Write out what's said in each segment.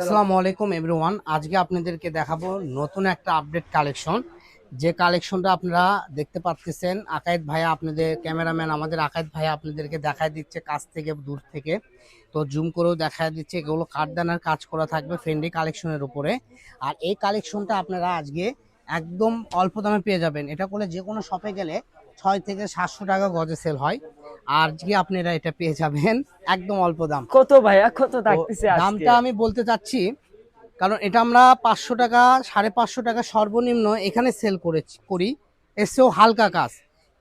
আসসালামু আলাইকুম এভরিওয়ান। আজকে আপনাদেরকে দেখাবো নতুন একটা আপডেট কালেকশন যে কালেকশনটা আপনারা দেখতে পাচ্ছেন আকাইদ ভাইয়া আপনাদের ক্যামেরাম্যান আমাদের আকাইদ ভাইয়া আপনাদেরকে দেখায় দিচ্ছে কাছ থেকে দূর থেকে। তো জুম করেও দেখায় দিচ্ছে, এগুলো কাঠদানার কাজ করা থাকবে ফ্রেন্ডলি কালেকশনের উপরে। আর এই কালেকশনটা আপনারা আজকে একদম অল্প দামে পেয়ে যাবেন। এটা করলে যে কোনো শপে গেলে ছয় থেকে সাতশো টাকা গজে সেল হয়। আর আজকে আপনারা এটা পেয়ে যাবেন। একদম অল্প দাম। কত ভাইয়া? কত থাকতেছে দামটা আমি বলতে চাচ্ছি কারণ এটা আমরা পাঁচশো টাকা সাড়ে পাঁচশো টাকা সর্বনিম্ন এখানে সেল করেছি করি। এসেও হালকা কাজ।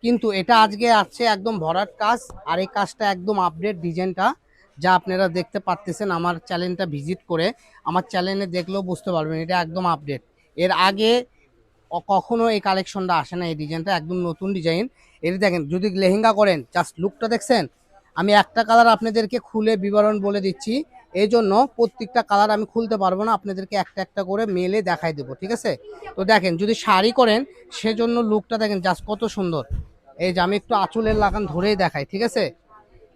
কিন্তু এটা আজকে আসছে একদম ভরাট কাজ আর এই কাজটা একদম আপডেট ডিজাইনটা যা আপনারা দেখতে পারতেছেন আমার চ্যানেলটা ভিজিট করে। আমার চ্যানেলে দেখলেও বুঝতে পারবেন এটা একদম আপডেট এর আগে কখনো এই কালেকশনটা আসে না এই ডিজাইনটা একদম নতুন ডিজাইন। এটা দেখেন, যদি লেহেঙ্গা করেন জাস্ট লুকটা দেখছেন, আমি একটা কালার আপনাদেরকে খুলে বিবরণ বলে দিচ্ছি। এই জন্য প্রত্যেকটা কালার আমি খুলতে পারব না, আপনাদেরকে একটা একটা করে মেলে দেখাই দেবো, ঠিক আছে? তো দেখেন, যদি শাড়ি করেন, সেজন্য লুকটা দেখেন জাস্ট কত সুন্দর। এই যে আমি একটু আঁচলের লাগান ধরেই দেখাই, ঠিক আছে?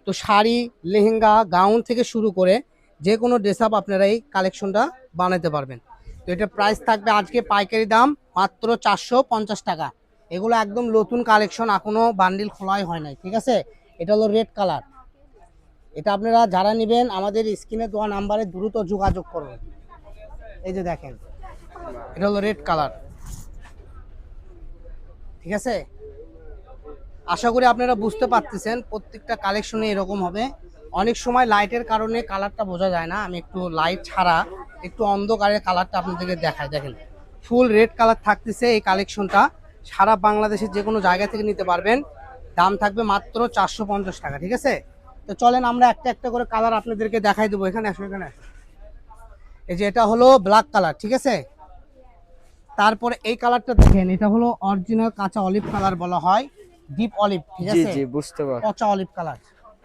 তো শাড়ি, লেহেঙ্গা গাউন থেকে শুরু করে যে কোনো ড্রেস আপ আপনারা এই কালেকশনটা বানাতে পারবেন। তো এটা প্রাইস থাকবে আজকে পাইকারি দাম মাত্র চারশো পঞ্চাশ টাকা। এগুলো একদম নতুন কালেকশন এখনও বান্ডিল খোলাই হয় নাই, ঠিক আছে? এটা হলো রেড কালার এটা আপনারা যারা নেবেন, আমাদের স্ক্রিনে দেওয়া নাম্বারে দ্রুত যোগাযোগ করুন। এই যে দেখেন, এটা হলো রেড কালার ঠিক আছে? আশা করি আপনারা বুঝতে পারতেছেন, প্রত্যেকটা কালেকশনে এরকম হবে। অনেক সময় লাইটের কারণে কালারটা বোঝা যায় না, আমি একটু লাইট ছাড়া, একটু অন্ধকারের কালারটা আপনাদেরকে দেখাই। দেখেন ফুল রেড কালার থাকতেছে এই কালেকশনটা সারা বাংলাদেশের যে কোনো জায়গা থেকে নিতে পারবেন। দাম থাকবে মাত্র চারশো পঞ্চাশ টাকা ঠিক আছে? তো চলেন আমরা একটা একটা করে কালার আপনাদেরকে দেখাই দেবো। এখানে আসো এখানে। এই যে এটা হলো ব্ল্যাক কালার ঠিক আছে? তারপরে এই কালারটা দেখেন এটা হলো অরিজিনাল কাঁচা অলিভ কালার বলা হয় ডিপ অলিভ ঠিক আছে? জি বুঝতে পার কাঁচা অলিভ কালার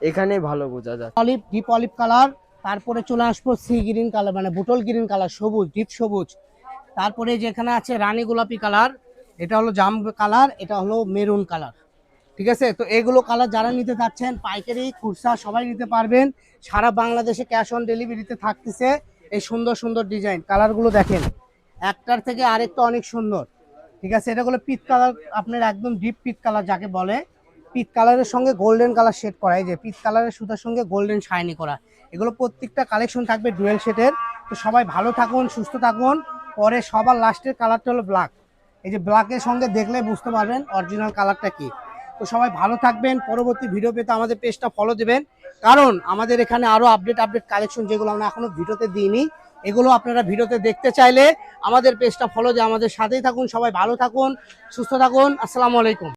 এখানে ভালো বোঝা যায়। অলিভ ডিপ অলিভ কালার তারপরে চলে আসব সি গ্রিন কালার মানে বুটল গ্রিন কালার সবুজ ডিপ সবুজ। তারপরে যেখানে আছে রানী গোলাপি কালার এটা হলো জাম কালার, এটা হলো মেরুন কালার। ঠিক আছে? তো এগুলো কালার যারা নিতে চাচ্ছেন, পাইকারি, খুচরা, সবাই নিতে পারবেন। সারা বাংলাদেশে ক্যাশ অন ডেলিভারিতে থাকতেছে এই সুন্দর সুন্দর ডিজাইন কালারগুলো দেখেন, একটার থেকে আরেকটা অনেক সুন্দর। ঠিক আছে? এটা হলো পিত কালার আপনার একদম ডিপ পিত কালার যাকে বলে। পিত কালারের সঙ্গে গোল্ডেন কালার শেড করা, এই যে পিত কালারের সুতার সঙ্গে গোল্ডেন শাইনি করা। এগুলো প্রত্যেকটা কালেকশন থাকবে ডুয়েল শেডের তো সবাই ভালো থাকুন, সুস্থ থাকুন। পরে সবার লাস্টের কালারটা হলো ব্ল্যাক এই যে ব্ল্যাকের সঙ্গে দেখলে বুঝতে পারবেন অরিজিনাল কালারটা কি। তো সবাই ভালো থাকবেন, পরবর্তী ভিডিও পেতে আমাদের পেজটা ফলো দেবেন। কারণ আমাদের এখানে আরও আপডেট আপডেট কালেকশন যেগুলো আমরা এখনও ভিডিওতে দিইনি, এগুলো আপনারা ভিডিওতে দেখতে চাইলে আমাদের পেজটা ফলো দিয়ে আমাদের সাথেই থাকুন। সবাই ভালো থাকুন, সুস্থ থাকুন। আসসালামু আলাইকুম।